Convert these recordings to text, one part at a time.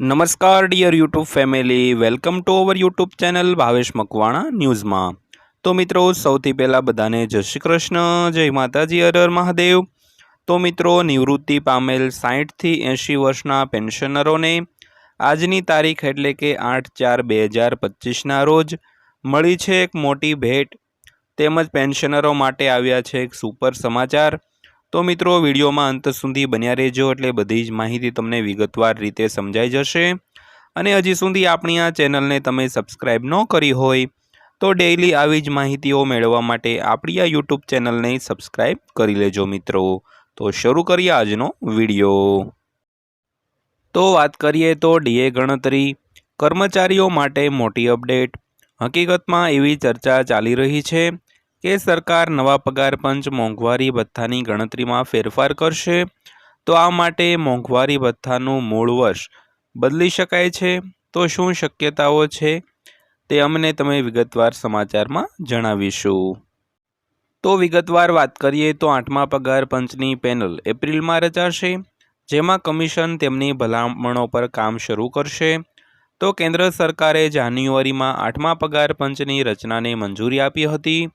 નમસ્કાર dear YouTube family welcome to our YouTube channel Bhavesh Makwana ન્યૂઝમાં તો મિત્રો, સૌથી પહેલાં બધાને જય શ્રી કૃષ્ણ, જય માતાજી અરર મહાદેવ. તો મિત્રો, નિવૃત્તિ પામેલ સાહીઠથી એંશી વર્ષના પેન્શનરોને આજની તારીખ એટલે કે આઠ ચાર બે હજાર પચીસના રોજ મળી છે એક મોટી ભેટ. તેમજ પેન્શનરો માટે આવ્યા છે એક સુપર સમાચાર. તો મિત્રો, વિડીયોમાં અંત સુધી બન્યા રહેજો એટલે બધી જ માહિતી તમને વિગતવાર રીતે સમજાઈ જશે. અને હજી સુધી આપણી આ ચેનલને તમે સબસ્ક્રાઈબ ન કરી હોય, તો ડેઈલી આવી જ માહિતીઓ મેળવવા માટે આપણી આ યુટ્યુબ ચેનલને સબસ્ક્રાઈબ કરી લેજો મિત્રો. તો શરૂ કરીએ આજનો વીડિયો. તો વાત કરીએ તો ડીએ ગણતરી, કર્મચારીઓ માટે મોટી અપડેટ. હકીકતમાં એવી ચર્ચા ચાલી રહી છે કે સરકાર નવા પગાર પંચ મોંઘવારી ભથ્થાની ગણતરીમાં ફેરફાર કરશે? તો આ માટે મોંઘવારી ભથ્થાનું મૂળ વર્ષ બદલી શકાય છે? તો શું શક્યતાઓ છે? તે અમને તમે વિગતવાર સમાચારમાં જણાવીશું. તો વિગતવાર વાત કરીએ તો આઠમા પગાર પંચની પેનલ એપ્રિલમાં રચાશે, જેમાં કમિશન તેમની ભલામણો પર કામ શરૂ કરશે. તો કેન્દ્ર સરકારે જાન્યુઆરીમાં આઠમા પગાર પંચની રચનાને મંજૂરી આપી હતી.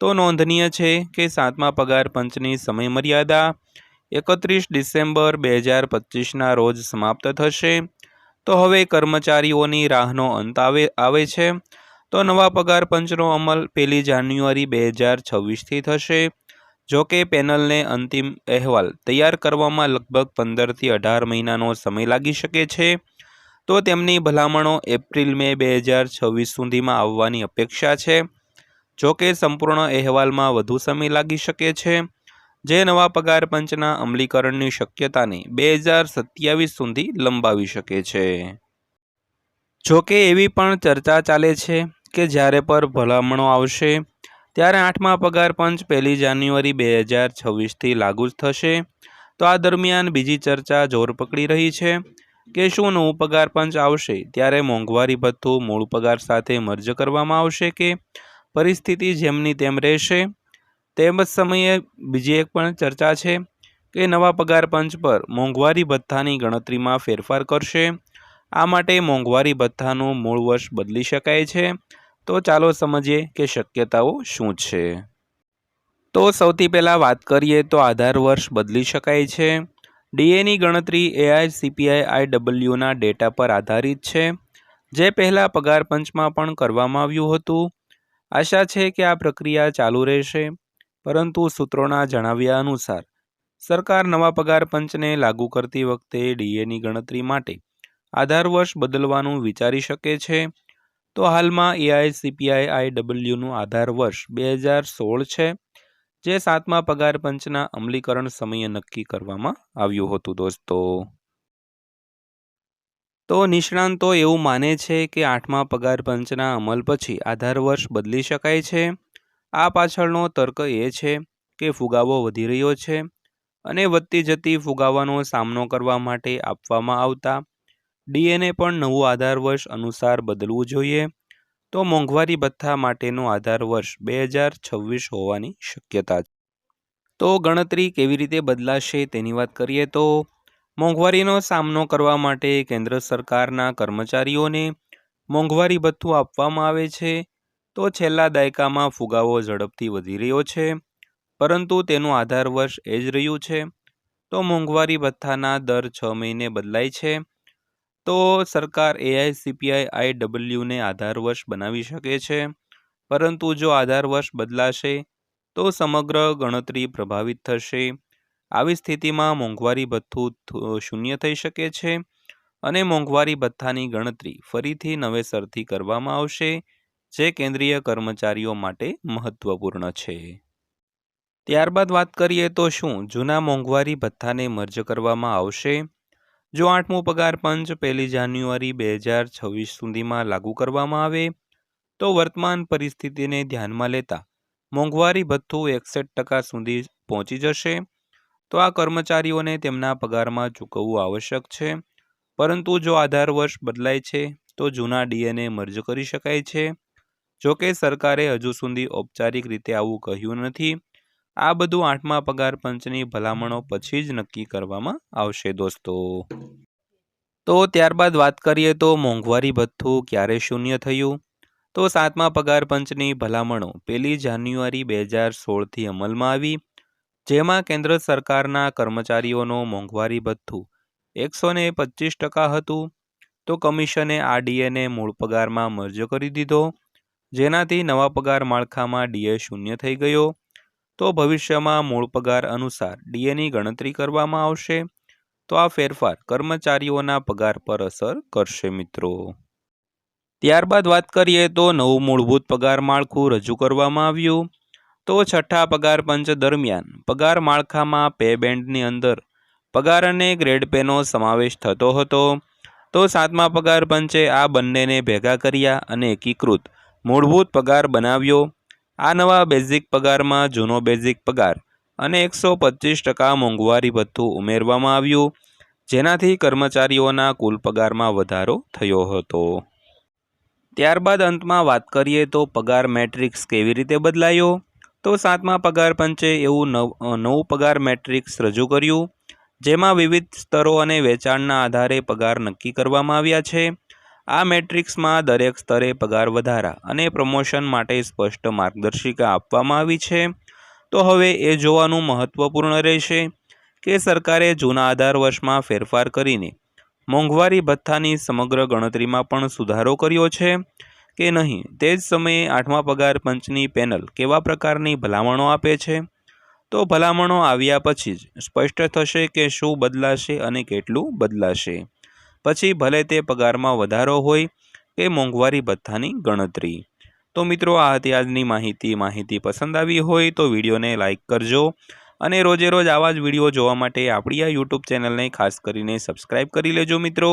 તો નોંધનીય છે કે સાતમા પગાર પંચની સમયમર્યાદા એકત્રીસ ડિસેમ્બર બે હજાર પચીસના રોજ સમાપ્ત થશે. તો હવે કર્મચારીઓની રાહનો અંત આવે આવે છે. તો નવા પગાર પંચનો અમલ પહેલી જાન્યુઆરી બે હજાર છવ્વીસથી થશે. જો કે પેનલને અંતિમ અહેવાલ તૈયાર કરવામાં લગભગ પંદરથી અઢાર મહિનાનો સમય લાગી શકે છે. તો તેમની ભલામણો એપ્રિલ, મે બે હજાર છવ્વીસ સુધીમાં આવવાની અપેક્ષા છે. જો કે સંપૂર્ણ અહેવાલમાં વધુ સમય લાગી શકે છે. જે નવા પગાર પંચના અમલીકરણની શક્યતાને બે હજાર સત્યાવીસ સુધી લંબાવી શકે છે. જો કે એવી પણ ચર્ચા ચાલે છે કે જ્યારે પર ભલામણો આવશે, ત્યારે આઠમા પગાર પંચ પહેલી જાન્યુઆરી બે હજાર છવ્વીસથી લાગુ જ થશે. તો આ દરમિયાન બીજી ચર્ચા જોર પકડી રહી છે કે શું નવું પગાર પંચ આવશે, ત્યારે મોંઘવારી ભથ્થું મૂળ પગાર સાથે મર્જ કરવામાં આવશે કે પરિસ્થિતિ જેમની તેમ રહેશે તેમજ સમયે બીજી એક પણ ચર્ચા છે કે નવા પગાર પંચ પર મોંઘવારી ભથ્થાની ગણતરીમાં ફેરફાર કરશે. આ માટે મોંઘવારી ભથ્થાનું મૂળ વર્ષ બદલી શકાય છે. તો ચાલો સમજીએ કે શક્યતાઓ શું છે. તો સૌથી પહેલાં વાત કરીએ તો આધાર વર્ષ બદલી શકાય છે. ડીએની ગણતરી એઆઈસીપીઆઈ આઈડબલ્યુના ડેટા પર આધારિત છે. જે પહેલાં પગાર પંચમાં પણ કરવામાં આવ્યું હતું. આશા છે કે આ પ્રક્રિયા ચાલુ રહેશે, પરંતુ સૂત્રોના જણાવ્યા અનુસાર, સરકાર નવા પગાર પંચને લાગુ કરતી વખતે ડીએની ગણતરી માટે આધાર વર્ષ બદલવાનું વિચારી શકે છે. તો હાલમાં એઆઈસીપીઆઈ આઈડબલ્યુનું આધાર વર્ષ બે હજાર સોળ છે, જે સાતમા પગાર પંચના અમલીકરણ સમયે નક્કી કરવામાં આવ્યું હતું દોસ્તો. તો નિષ્ણાંતો એવું માને છે કે આઠમા પગાર પંચના અમલ પછી આધાર વર્ષ બદલી શકાય છે. આ પાછળનો તર્ક એ છે કે ફુગાવો વધી રહ્યો છે અને વધતી જતી ફુગાવાનો સામનો કરવા માટે આપવામાં આવતા ડીએનએ પણ નવું આધાર વર્ષ અનુસાર બદલવું જોઈએ. તો મોંઘવારી ભથ્થા માટેનો આધાર વર્ષ બે હજાર છવ્વીસ હોવાની શક્યતા છે. તો ગણતરી કેવી રીતે બદલાશે તેની વાત કરીએ તો મોંઘવારીનો સામનો કરવા માટે કેન્દ્ર સરકારના કર્મચારીઓને મોંઘવારી ભથ્થું આપવામાં આવે છે, તો છેલ્લા દાયકામાં ફુગાવો ઝડપથી વધી રહ્યો છે, પરંતુ તેનું આધાર વર્ષ એ જ રહ્યું છે, તો મોંઘવારી ભથ્થાના દર છ મહિને બદલાય છે, તો સરકાર એઆઈસીપીઆઈ આઈડબલ્યુને આધાર વર્ષ બનાવી શકે છે, પરંતુ જો આધાર વર્ષ બદલાશે, તો સમગ્ર ગણતરી પ્રભાવિત થશે. આવી સ્થિતિમાં મોંઘવારી ભથ્થું શૂન્ય થઈ શકે છે અને મોંઘવારી ભથ્થાની ગણતરી ફરીથી નવેસરથી કરવામાં આવશે, જે કેન્દ્રીય કર્મચારીઓ માટે મહત્વપૂર્ણ છે. ત્યારબાદ વાત કરીએ તો શું? જૂના મોંઘવારી ભથ્થાને મર્જ કરવામાં આવશે? જો આઠમું પગાર પંચ પહેલી જાન્યુઆરી બે હજાર છવ્વીસ સુધીમાં લાગુ કરવામાં આવે, તો વર્તમાન પરિસ્થિતિને ધ્યાનમાં લેતા મોંઘવારી ભથ્થું એકસઠ ટકા સુધી પહોંચી જશે તો આ કર્મચારીઓને તેમના પગારમાં ચૂકવવું આવશ્યક છે. પરંતુ જો આધાર વર્ષ બદલાય છે, તો જૂના ડીએનએ મર્જ કરી શકાય છે. જો કે સરકારે હજુ સુધી ઔપચારિક રીતે આવું કહ્યું નથી. આ બધું આઠમા પગાર પંચની ભલામણો પછી જ નક્કી કરવામાં આવશે દોસ્તો. તો ત્યારબાદ વાત કરીએ તો મોંઘવારી ભથ્થું ક્યારે શૂન્ય થયું? તો સાતમા પગાર પંચની ભલામણો પહેલી જાન્યુઆરી બે હજાર સોળથી અમલમાં આવી. જેમાં કેન્દ્ર સરકારના કર્મચારીઓનો મોંઘવારી ભથ્થું એકસો ને પચીસ ટકા હતું, તો કમિશને આ ડીએને મૂળ પગારમાં મર્જ કરી દીધો, જેનાથી નવા પગાર માળખામાં ડીએ શૂન્ય થઈ ગયો, તો ભવિષ્યમાં મૂળ પગાર અનુસાર ડીએની ગણતરી કરવામાં આવશે, તો આ ફેરફાર કર્મચારીઓના પગાર પર અસર કરશે મિત્રો. ત્યારબાદ વાત કરીએ તો નવું મૂળભૂત પગાર માળખું રજૂ કરવામાં આવ્યું. તો છઠ્ઠા પગાર પંચ દરમિયાન પગાર માળખામાં પે બેન્ડની અંદર પગાર અને ગ્રેડ પેનો સમાવેશ થતો હતો. તો સાતમા પગાર પંચે આ બંનેને ભેગા કર્યા અને એકીકૃત મૂળભૂત પગાર બનાવ્યો. આ નવા બેઝિક પગારમાં જૂનો બેઝિક પગાર અને એકસો પચીસ ટકા મોંઘવારી ભથ્થું ઉમેરવામાં આવ્યું, જેનાથી કર્મચારીઓના કુલ પગારમાં વધારો થયો હતો. ત્યારબાદ અંતમાં વાત કરીએ તો પગાર મેટ્રિક્સ કેવી રીતે બદલાયો? તો સાતમા પગાર પંચે એવું નવ નવું પગાર મેટ્રિક્સ રજૂ કર્યું. જેમાં વિવિધ સ્તરો અને વેચાણના આધારે પગાર નક્કી કરવામાં આવ્યા છે. આ મેટ્રિક્સમાં દરેક સ્તરે પગાર વધારા અને પ્રમોશન માટે સ્પષ્ટ માર્ગદર્શિકા આપવામાં આવી છે. તો હવે એ જોવાનું મહત્વપૂર્ણ રહેશે કે સરકારે જૂના આધાર વર્ષમાં ફેરફાર કરીને મોંઘવારી ભથ્થાની સમગ્ર ગણતરીમાં પણ સુધારો કર્યો છે. કે નહીં? તે જ સમયે આઠમા પગાર પંચની પેનલ કેવા પ્રકારની ભલામણો આપે છે? તો ભલામણો આવ્યા પછી જ સ્પષ્ટ થશે કે શું બદલાશે અને કેટલું બદલાશે. પછી ભલે તે પગારમાં વધારો હોય કે મોંઘવારી ભથ્થાની ગણતરી. તો મિત્રો, આ હતી આજની માહિતી. માહિતી પસંદ આવી હોય તો વિડીયોને લાઇક કરજો અને રોજે રોજ આવા જ વીડિયો જોવા માટે આપણી આ યુટ્યુબ ચેનલને ખાસ કરીને સબસ્ક્રાઈબ કરી લેજો મિત્રો.